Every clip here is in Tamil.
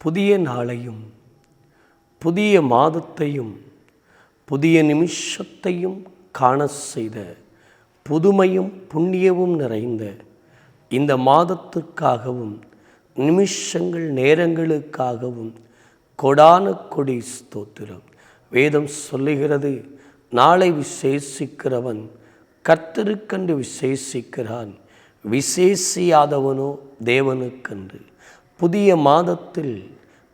புதிய நாளையும் புதிய மாதத்தையும் புதிய நிமிஷத்தையும் காண செய்த புதுமையும் புண்ணியமும் நிறைந்த இந்த மாதத்திற்காகவும் நிமிஷங்கள் நேரங்களுக்காகவும் கொடான கொடி ஸ்தோத்திரம். வேதம் சொல்லுகிறது நாளை விசேஷிக்கிறவன் கர்த்தருக்கென்று விசேஷிக்கிறான் விசேஷியாதவனோ தேவனுக்கென்று. புதிய மாதத்தில்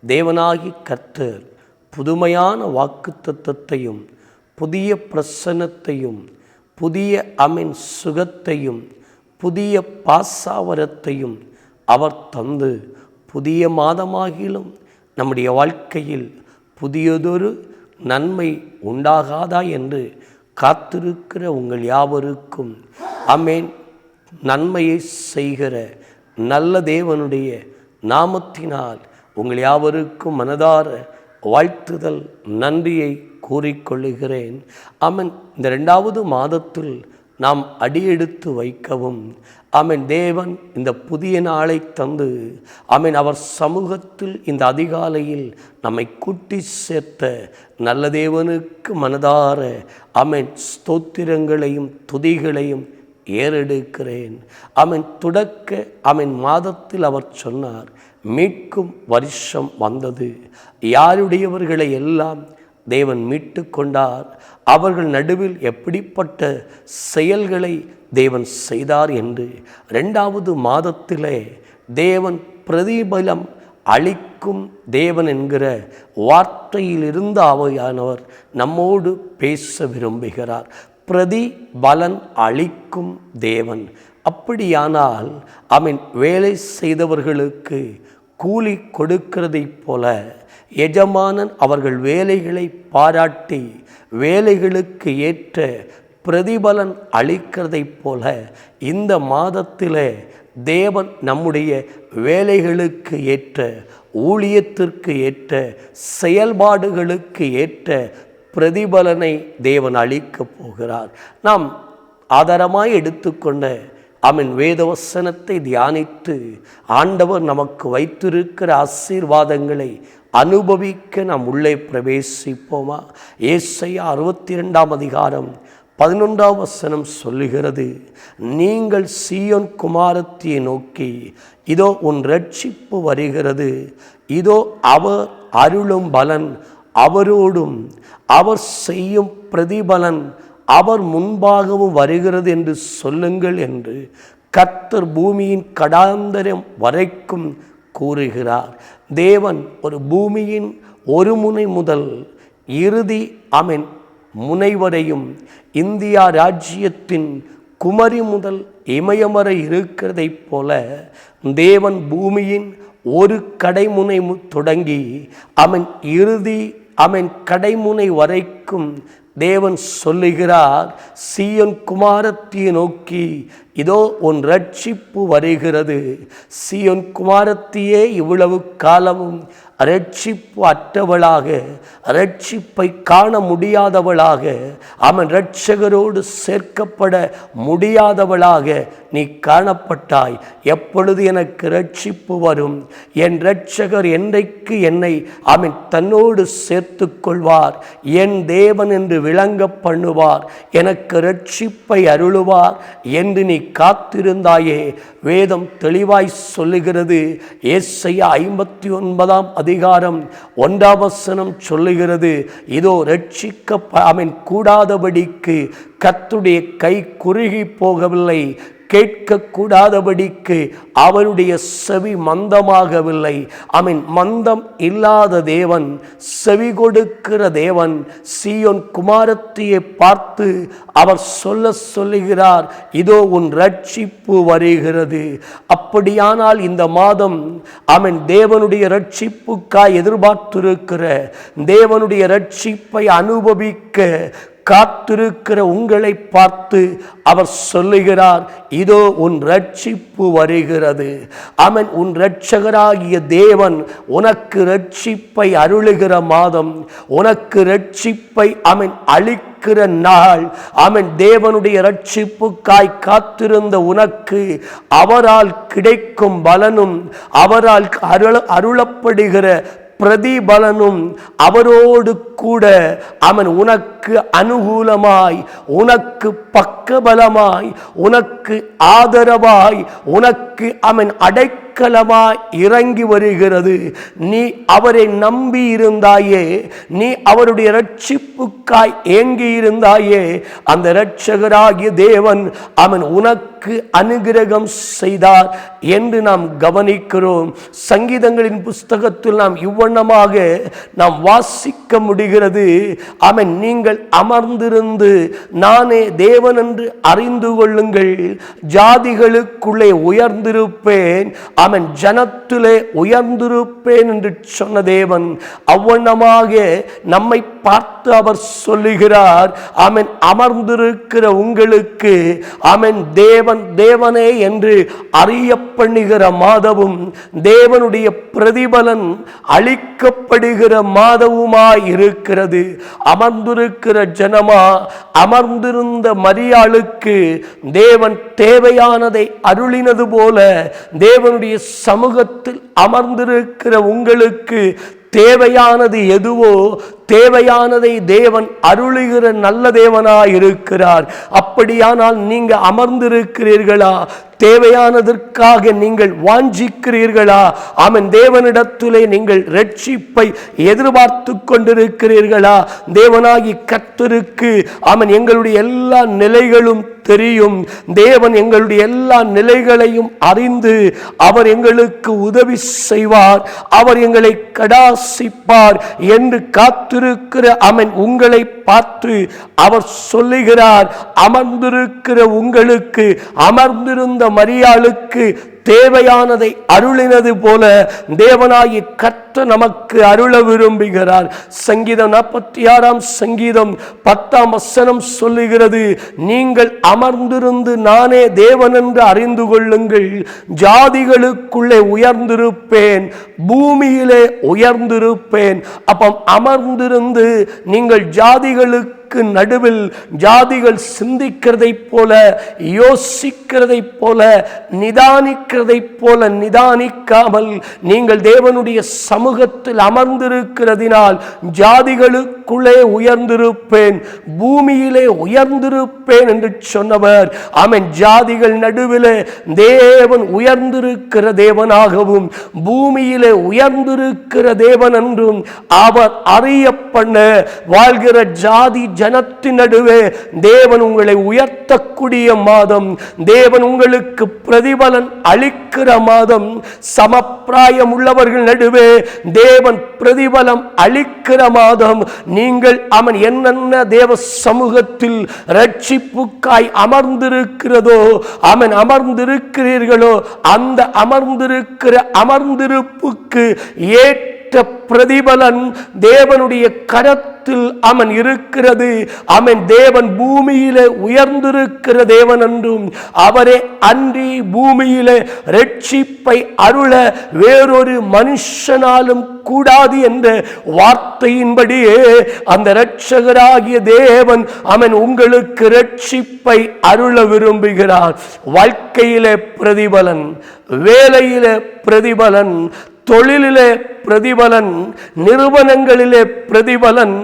தேவனாகி கர்த்தர் புதுமையான வாக்குத்தத்தத்தையும் புதிய பிரசன்னத்தையும் புதிய அமின் சுகத்தையும் புதிய பாசாவரத்தையும் அவர் தந்து புதிய மாதமாகிலும் நம்முடைய வாழ்க்கையில் புதியதொரு நன்மை உண்டாகாதா என்று காத்திருக்கிற உங்கள் யாவருக்கும் அமேன் நன்மையை செய்கிற நல்ல தேவனுடைய நாமத்தினால் உங்கள் யாவருக்கும் மனதார வாழ்த்துதல் நன்றியை கூறிக்கொள்ளுகிறேன். ஆமன். இந்த ரெண்டாவது மாதத்தில் நாம் அடியெடுத்து வைக்கவும். ஆமென். தேவன் இந்த புதிய நாளை தந்து ஆமென் அவர் சமூகத்தில் இந்த அதிகாலையில் நம்மை கூட்டி சேர்த்த நல்ல தேவனுக்கு மனதார ஆமென் ஸ்தோத்திரங்களையும் துதிகளையும் ஏறெடுக்கிறேன். அவன் துடக்க அவன் மாதத்தில் அவர் சொன்னார் மீட்கும் வருஷம் வந்தது. யாருடையவர்களை எல்லாம் தேவன் மீட்டு கொண்டார். அவர்கள் நடுவில் எப்படிப்பட்ட செயல்களை தேவன் செய்தார் என்று ரெண்டாவது மாதத்திலே தேவன் பிரதிபலம் அளிக்கும் தேவன் என்கிற வார்த்தையிலிருந்து அவையானவர் நம்மோடு பேச விரும்புகிறார். பிரதி பலன் அளிக்கும் தேவன். அப்படியானால் அவன் வேலை செய்தவர்களுக்கு கூலி கொடுக்கிறதைப் போல எஜமானன் அவர்கள் வேலைகளை பாராட்டி வேலைகளுக்கு ஏற்ற பிரதிபலன் அளிக்கிறதைப் போல இந்த மாதத்திலே தேவன் நம்முடைய வேலைகளுக்கு ஏற்ற ஊழியத்திற்கு ஏற்ற செயல்பாடுகளுக்கு ஏற்ற பிரதிபலனை தேவன் அளிக்கப் போகிறார். நாம் ஆதாரமாய் எடுத்துக்கொண்ட அவன் வேதவசனத்தை தியானித்து ஆண்டவர் நமக்கு வைத்திருக்கிற ஆசீர்வாதங்களை அனுபவிக்க நாம் உள்ளே பிரவேசிப்போமா? ஏசையா அறுபத்தி ரெண்டாம் அதிகாரம் பதினொன்றாம் வசனம் சொல்லுகிறது நீங்கள் சீயோன் குமாரத்தியை நோக்கி இதோ உன் ரட்சிப்பு வருகிறது இதோ அவர் அருளும் பலன் அவரோடும் அவர் செய்யும் பிரதிபலன் அவர் முன்பாகவும் வருகிறது என்று சொல்லுங்கள் என்று கர்த்தர் பூமியின் கடாந்தரம் வரைக்கும் கூறுகிறார். தேவன் ஒரு பூமியின் ஒரு முனை முதல் இறுதி அமென் முனைவரையும் இந்தியா ராஜ்யத்தின் குமரி முதல் இமயமரை இருக்கிறதைப் போல தேவன் பூமியின் ஒரு கடைமுனை மு- தொடங்கி அவன் இறுதி அவன் கடைமுனை வரைக்கும் தேவன் சொல்லுகிறார் சீயன் குமாரத்தியை நோக்கி இதோ உன் ரட்சிப்பு வருகிறது. சீயோன் குமாரத்தியே இவ்வளவு காலமும் ரட்சிப்பு அற்றவளாக ரட்சிப்பை காண முடியாதவளாக அவன் இரட்சகரோடு சேர்க்கப்பட முடியாதவளாக நீ காணப்பட்டாய். எப்பொழுது எனக்கு ரட்சிப்பு வரும்? என் இரட்சகர் என்றைக்கு என்னை அவன் தன்னோடு சேர்த்து கொள்வார் என் தேவன் என்று விளங்க பண்ணுவார். எனக்கு ரட்சிப்பை அருளுவார் என்று நீ காத்திருந்தாயே. வேதம் தெளிவாய் சொல்லுகிறது. ஏசையா ஐம்பத்தி ஒன்பதாம் அதிகாரம் ஒன்றாம் வசனம் சொல்லுகிறது இதோ ரட்சிக்க அவன் கூடாதபடிக்கு கத்துடைய கை குறுகி போகவில்லை. கேட்கக்கூடாதபடிக்கு அவருடைய செவி மந்தமாகவில்லை. அவன் மந்தம் இல்லாத தேவன் செவி கொடுக்கிற தேவன் சீயோன் குமாரத்தையை பார்த்து அவர் சொல்ல சொல்லுகிறார் இதோ உன் ரட்சிப்பு வருகிறது. அப்படியானால் இந்த மாதம் அவன் தேவனுடைய ரட்சிப்புக்காய் எதிர்பார்த்திருக்கிற தேவனுடைய ரட்சிப்பை அனுபவிக்க காத்திருக்கிற உங்களை பார்த்து அவர் சொல்லுகிறார் இதோ உன் ரட்சிப்பு வருகிறது. அவன் உன் இரட்சகராகிய தேவன் உனக்கு ரட்சிப்பை அருளுகிற மாதம் உனக்கு ரட்சிப்பை அவன் அளிக்கிற நாள் அவன் தேவனுடைய ரட்சிப்புக்காய் காத்திருந்த உனக்கு அவரால் கிடைக்கும் பலனும் அவரால் அருள அருளப்படுகிற பிரதிபலனும் அவரோடு கூட அவன் உனக்கு அனுகூலமாய் உனக்கு பக்கபலமாய் உனக்கு ஆதரவாய் உனக்கு அவன் அடைக்கலமாய் இறங்கி வருகிறது. நீ அவரை நம்பி இருந்தாயே நீ அவருடைய ரட்சிப்புக்காய் ஏங்கி இருந்தாயே அந்த இரட்சகராகிய தேவன் அவன் உனக்கு அனுகிரகம் செய்தார் என்று நாம் கவனிக்கிறோம். சங்கீதங்களின் புஸ்தகத்தில் நாம் இவ்வண்ணமாக நாம் வாசிக்க முடிகிறது. அவன் நீங்கள் அமர்ந்திருந்து நானே தேவன் என்று அறிந்து கொள்ளுங்கள். ஜாதிகளுக்குள்ளே உயர்ந்திருப்பேன். அவன் ஜனத்திலே உயர்ந்திருப்பேன் என்று சொன்ன தேவன் அவ்வண்ணமாக நம்மை பார்த்து அவர் சொல்லுகிறார் அவன் அமர்ந்திருக்கிற உங்களுக்கு அவன் தேவன் தேவனே என்று அறிய பண்ணுகிற மாதவும் தேவனுடைய பிரதிபலன் அளிக்கப்படுகிற மாதவுமாய் இருக்கிறது. அமர்ந்திருக்கிற ஜனமா அமர்ந்திருந்த மரியாளுக்கு தேவன் தேவையானதை அருளினது போல தேவனுடைய சமூகத்தில் அமர்ந்திருக்கிற உங்களுக்கு தேவையானது எதுவோ தேவையானதை தேவன் அருளுகிற நல்ல தேவனாய் இருக்கிறார் அப்படியானால் நீங்க அமர்ந்திருக்கிறீர்களா? தேவையானதற்காக நீங்கள் வாஞ்சிக்கிறீர்களா? அவன் தேவனிடத்திலே நீங்கள் ரட்சிப்பை எதிர்பார்த்து கொண்டிருக்கிறீர்களா? தேவனாகி கத்தருக்கு அவன் எங்களுடைய எல்லா நிலைகளும் தெரியும். தேவன் எங்களுடைய எல்லா நிலைகளையும் அறிந்து அவர் எங்களுக்கு உதவி செய்வார். அவர் எங்களை கடாசிப்பார் என்று காத்து காத்திருக்கிற அவன் உங்களை பார்த்து அவர் சொல்லுகிறார் அமர்ந்திருக்கிற உங்களுக்கு அமர்ந்திருந்த மரியாளுக்கு தேவையானதை அருளினது போல தேவனாகி கத்த நமக்கு அருள விரும்புகிறார். சங்கீதம் நாற்பத்தி ஆறாம் சங்கீதம் பத்தாம் வசனம் சொல்லுகிறது நீங்கள் அமர்ந்திருந்து நானே தேவன் என்று அறிந்து கொள்ளுங்கள். ஜாதிகளுக்குள்ளே உயர்ந்திருப்பேன் பூமியிலே உயர்ந்திருப்பேன். அப்போ அமர்ந்திருந்து நீங்கள் ஜாதிகளுக்கு மக்களுக்கு நடுவில் ஜாதிகள் சிந்திக்கிறதைப் போல யோசிக்கிறதைப் போல நிதானிக்கிறதைப் போல நிதானிக்காமல் நீங்கள் தேவனுடைய சமூகத்தில் அமர்ந்திருக்கிறதினால் ஜாதிகளுக்குள்ளே உயர்ந்திருப்பேன் பூமியிலே உயர்ந்திருப்பேன் என்று சொன்னவர். அவன் ஜாதிகள் நடுவிலே தேவன் உயர்ந்திருக்கிற தேவனாகவும் பூமியிலே உயர்ந்திருக்கிற தேவன் என்றும் அவர் அறிய பண்ண வாழ்கிற ஜாதி ஜனத்தின் நடுவே தேவன் உங்களை உயர்த்தக்கூடிய மாதம் தேவன் உங்களுக்கு பிரதிபலன் அளிக்கிற மாதம் சமப்பிராயம் உள்ளவர்கள் நடுவே தேவன் பிரதிபலம் அளிக்கிற மாதம் நீங்கள் அவன் என்னென்ன தேவ சமூகத்தில் ரட்சிப்புக்காய் அமர்ந்திருக்கிறதோ அவன் அமர்ந்திருக்கிறீர்களோ அந்த அமர்ந்திருக்கிற அமர்ந்திருப்புக்கு ஏற்ற பிரதிபலன் தேவனுடைய கரத்தில் அவன் இருக்கிறது. அவன் தேவன் பூமியிலே உயர்ந்திருக்கிற தேவன் என்றும் அவரே அன்றி பூமியிலே ரட்சிப்பை அருள வேறொரு மனுஷனாலும் கூடாது என்ற வார்த்தையின்படியே அந்த இரட்சகராகிய தேவன் அவன் உங்களுக்கு ரட்சிப்பை அருள விரும்புகிறார். வாழ்க்கையிலே பிரதிபலன் வேலையில பிரதிபலன் தொழிலிலே பிரதிபலன் நிறுவனங்களிலே பிரதிபலன்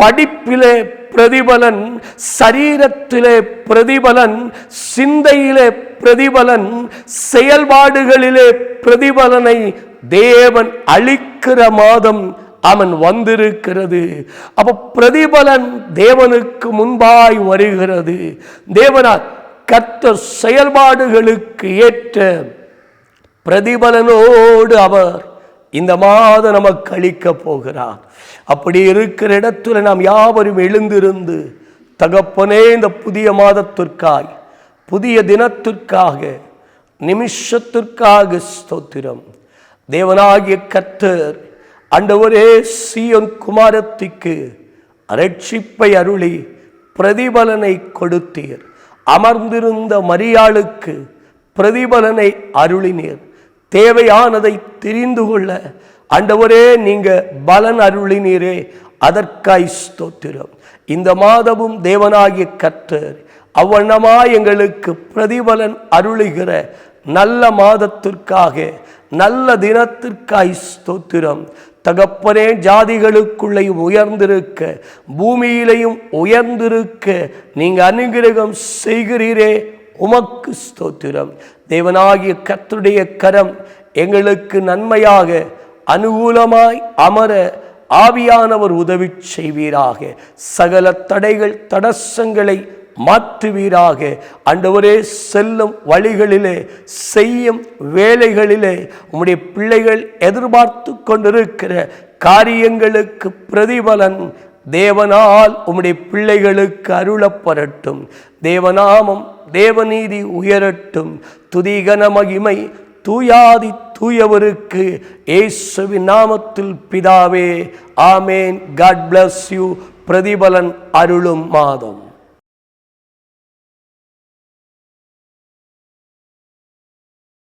படிப்பிலே பிரதிபலன் சரீரத்திலே பிரதிபலன் சிந்தையிலே பிரதிபலன் செயல்பாடுகளிலே பிரதிபலனை தேவன் அளிக்கிற மாதம் அவன் வந்திருக்கிறது. அப்போ பிரதிபலன் தேவனுக்கு முன்பாய் வருகிறது. தேவனால் கத்த செயல்பாடுகளுக்கு ஏற்ற பிரதிபலனோடு அவர் இந்த மாதம் நமக்கு அளிக்க போகிறார். அப்படி இருக்கிற இடத்துல நாம் யாவரும் எழுந்திருந்து தகப்பனே இந்த புதிய மாதத்திற்காய் புதிய தினத்திற்காக நிமிஷத்திற்காக ஸ்தோத்திரம். தேவனாகிய கத்தர் அண்டவரே சீயன் குமாரத்திக்கு ரட்சிப்பை அருளி பிரதிபலனை கொடுத்தீர். அமர்ந்திருந்த மரியாளுக்கு பிரதிபலனை அருளினீர். தேவையானதை தெரிந்து கொள்ள ஆண்டவரே நீங்க பலன் அருளினீரே. அதற்காய் ஸ்தோத்திரம். இந்த மாதமும் தேவனாகிய கற்ற அவ்வண்ணமா எங்களுக்கு பிரதிபலன் அருளுகிற நல்ல மாதத்திற்காக நல்ல தினத்திற்காய் ஸ்தோத்திரம். தகப்பனே ஜாதிகளுக்குள்ளேயும் உயர்ந்திருக்க பூமியிலையும் உயர்ந்திருக்க நீங்க அனுகிரகம் செய்கிறீரே. உமக்கு ஸ்தோத்திரம். தேவனாகிய கத்துடைய கரம் எங்களுக்கு நன்மையாக அனுகூலமாய் அமர ஆவியானவர் உதவி செய்வீராக. சகல தடைகள் தடசங்களை மாற்றுவீராக. அண்டவரே செல்லும் வழிகளிலே செய்யும் வேலைகளிலே உம்முடைய பிள்ளைகள் எதிர்பார்த்து கொண்டிருக்கிற காரியங்களுக்கு பிரதிபலன் தேவனால் உம்முடைய பிள்ளைகளுக்கு அருளப்படட்டும். தேவநாமம் தேவநீதி உயரட்டும். துதிகன மகிமை தூயாதி தூயவருக்கு ஏசுவின் நாமத்தில் பிதாவே ஆமேன். காட் பிளஸ் யூ பிரதிபலன் அருளும் மாதம்.